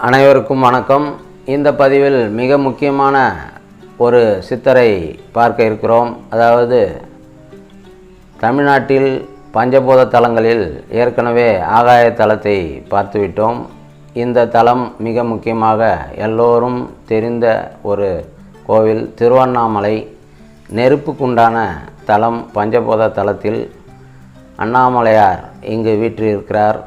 அனைவருக்கும் வணக்கம். இந்த பதிவில் மிக முக்கியமான ஒரு சித்தரை பார்க்க இருக்கிறோம். அதாவது தமிழ்நாட்டில் பஞ்சபூத தலங்களில் ஏற்கனவே ஆகாய தலத்தை பார்த்துவிட்டோம் இந்த தலம் மிக முக்கியமாக எல்லோரும் தெரிந்த ஒரு கோவில் திருவண்ணாமலை. நெருப்புக்குண்டான தலம் பஞ்சபூத தலத்தில் அண்ணாமலையார் இங்கு வீற்றிருக்கிறார்.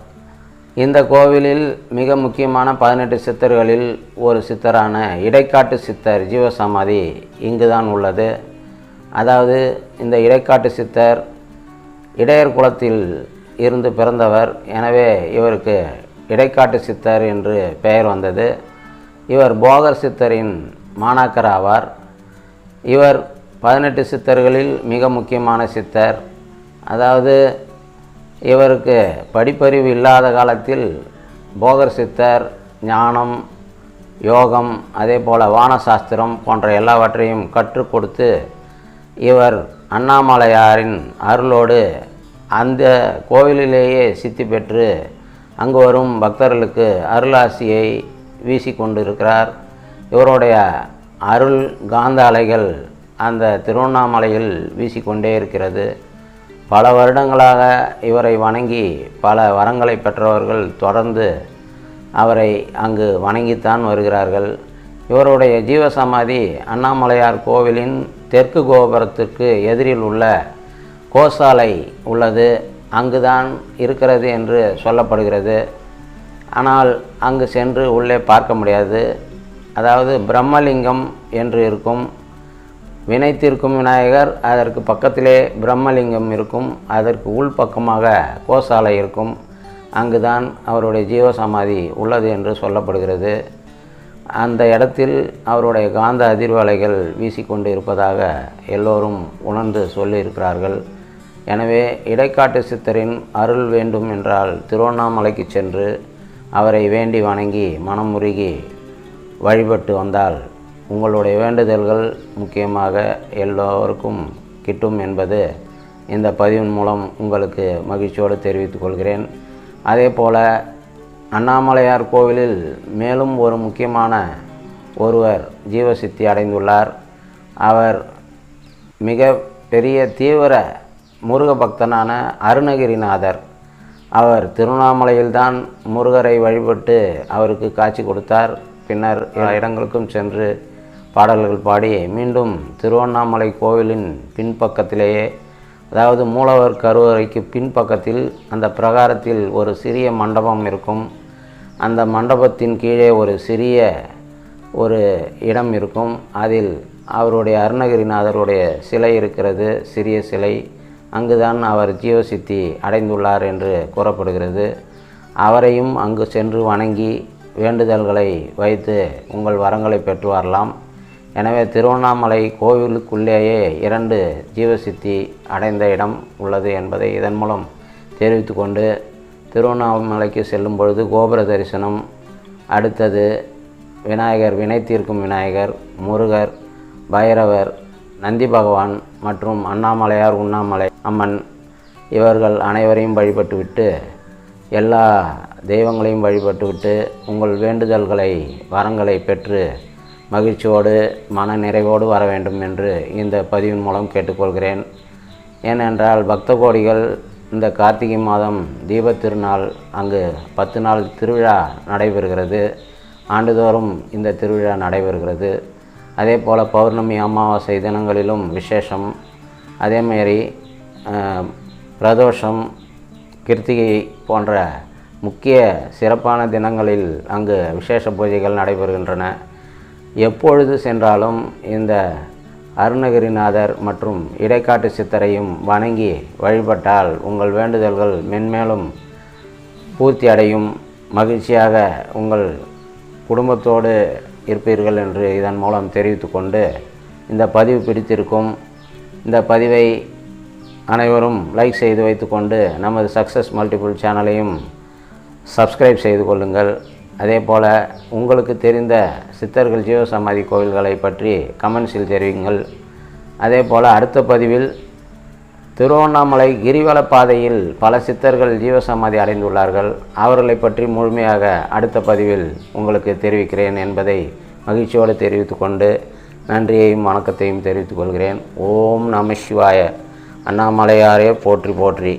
இந்த கோவிலில் மிக முக்கியமான பதினெட்டு சித்தர்களில் ஒரு சித்தரான இடைக்காட்டு சித்தர் ஜீவசமாதி இங்கு தான் உள்ளது. அதாவது இந்த இடைக்காட்டு சித்தர் இடையர் குலத்தில் இருந்து பிறந்தவர். எனவே இவருக்கு இடைக்காட்டு சித்தர் என்று பெயர் வந்தது. இவர் போகர் சித்தரின் மாணாக்கர் ஆவார். இவர் பதினெட்டு சித்தர்களில் மிக முக்கியமான சித்தர். அதாவது இவருக்கு படிப்பறிவு இல்லாத காலத்தில் போகர் சித்தர் ஞானம் யோகம் அதே போல் வானசாஸ்திரம் போன்ற எல்லாவற்றையும் கற்றுக் கொடுத்து இவர் அண்ணாமலையாரின் அருளோடு அந்த கோவிலிலேயே சித்தி பெற்று அங்கு வரும் பக்தர்களுக்கு அருளாசியை வீசி கொண்டிருக்கிறார். இவருடைய அருள் காந்த அலைகள் அந்த திருவண்ணாமலையில் வீசிக்கொண்டே இருக்கிறது. பல வருடங்களாக இவரை வணங்கி பல வரங்களை பெற்றவர்கள் தொடர்ந்து அவரை அங்கு வணங்கித்தான் வருகிறார்கள். இவருடைய ஜீவசமாதி அண்ணாமலையார் கோவிலின் தெற்கு கோபுரத்திற்கு எதிரில் உள்ள கோசாலை உள்ளது. அங்குதான் இருக்கிறது என்று சொல்லப்படுகிறது. ஆனால் அங்கு சென்று உள்ளே பார்க்க முடியாது. அதாவது பிரம்மலிங்கம் என்று இருக்கும். வினை தீர்க்கும் விநாயகர் அதற்கு பக்கத்திலே பிரம்மலிங்கம் இருக்கும் அதற்கு உள்பக்கமாக கோசாலை இருக்கும். அங்குதான் அவருடைய ஜீவசமாதி உள்ளது என்று சொல்லப்படுகிறது. அந்த இடத்தில் அவருடைய காந்த அதிர்வலைகள் வீசிக்கொண்டு இருப்பதாக எல்லோரும் உணர்ந்து சொல்லியிருக்கிறார்கள். எனவே இடைக்காட்டு சித்தரின் அருள் வேண்டும் என்றால் திருவண்ணாமலைக்கு சென்று அவரை வேண்டி வணங்கி மனமுருகி வழிபட்டு வந்தால் உங்களுடைய வேண்டுதல்கள் முக்கியமாக எல்லோருக்கும் கிட்டும் என்பது இந்த பதிவின் மூலம் உங்களுக்கு மகிழ்ச்சியோடு தெரிவித்துக் கொள்கிறேன். அதே போல் அண்ணாமலையார் கோவிலில் மேலும் ஒரு முக்கியமான ஒருவர் ஜீவசித்தி அடைந்துள்ளார். அவர் மிக பெரிய தீவிர முருக பக்தனான அருணகிரிநாதர். அவர் திருவண்ணாமலையில்தான் முருகரை வழிபட்டு அவருக்கு காட்சி கொடுத்தார். பின்னர் எல்லா இடங்களுக்கும் சென்று பாடல்கள் பாடி மீண்டும் திருவண்ணாமலை கோவிலின் பின்பக்கத்திலேயே அதாவது மூலவர் கருவறைக்கு பின்பக்கத்தில் அந்த பிரகாரத்தில் ஒரு சிறிய மண்டபம் இருக்கும். அந்த மண்டபத்தின் கீழே ஒரு சிறிய ஒரு இடம் இருக்கும். அதில் அவருடைய அருணகிரிநாதருடைய சிலை இருக்கிறது சிறிய சிலை. அங்குதான் அவர் ஜீவசித்தி அடைந்துள்ளார் என்று கூறப்படுகிறது. அவரையும் அங்கு சென்று வணங்கி வேண்டுதல்களை வைத்து உங்கள் வரங்களை பெற்று வரலாம் எனவே திருவண்ணாமலை கோவிலுக்குள்ளேயே இரண்டு ஜீவசித்தி அடைந்த இடம் உள்ளது என்பதை இதன் மூலம் தெரிவித்து கொண்டு திருவண்ணாமலைக்கு செல்லும் பொழுது கோபுர தரிசனம் அடுத்தது விநாயகர் வினை தீர்க்கும் விநாயகர் முருகர் பைரவர் நந்தி பகவான் மற்றும் அண்ணாமலையார் உண்ணாமலை அம்மன் இவர்கள் அனைவரையும் வழிபட்டுவிட்டு எல்லா தெய்வங்களையும் வழிபட்டுவிட்டு உங்கள் வேண்டுதல்களை வரங்களை பெற்று மகிழ்ச்சியோடு மன நிறைவோடு வர வேண்டும் என்று இந்த பதிவின் மூலம் கேட்டுக்கொள்கிறேன். ஏனென்றால் பக்த கோடிகள் இந்த கார்த்திகை மாதம் தீபத் திருநாள் அங்கு பத்து நாள் திருவிழா நடைபெறுகிறது. ஆண்டுதோறும் இந்த திருவிழா நடைபெறுகிறது. அதே போல் பௌர்ணமி அமாவாசை தினங்களிலும் விசேஷம். அதேமாரி பிரதோஷம் கிருத்திகை போன்ற முக்கிய சிறப்பான தினங்களில் அங்கு விசேஷ பூஜைகள் நடைபெறுகின்றன. எப்பொழுது சென்றாலும் இந்த அருணகிரிநாதர் மற்றும் இடைக்காட்டு சித்தரையும் வணங்கி வழிபட்டால் உங்கள் வேண்டுதல்கள் மென்மேலும் பூர்த்தி அடையும். மகிழ்ச்சியாக உங்கள் குடும்பத்தோடு இருப்பீர்கள் என்று இதன் மூலம் தெரிவித்து கொண்டு இந்த பதிவு பிடித்திருக்கும். இந்த பதிவை அனைவரும் லைக் செய்து வைத்துக்கொண்டு நமது சக்ஸஸ் மல்டிபிள் சேனலையும் சப்ஸ்கிரைப் செய்து கொள்ளுங்கள். அதே போல் உங்களுக்கு தெரிந்த சித்தர்கள் ஜீவசமாதி கோவில்களை பற்றி கமெண்ட்ஸில் தெரிவிங்கள். அதே போல் அடுத்த பதிவில் திருவண்ணாமலை கிரிவல பாதையில் பல சித்தர்கள் ஜீவசமாதி அடைந்துள்ளார்கள். அவர்களை பற்றி முழுமையாக அடுத்த பதிவில் உங்களுக்கு தெரிவிக்கிறேன் என்பதை மகிழ்ச்சியோடு தெரிவித்துக்கொண்டு நன்றியையும் வணக்கத்தையும் தெரிவித்துக் கொள்கிறேன். ஓம் நம சிவாய. அண்ணாமலையாரே போற்றி போற்றி.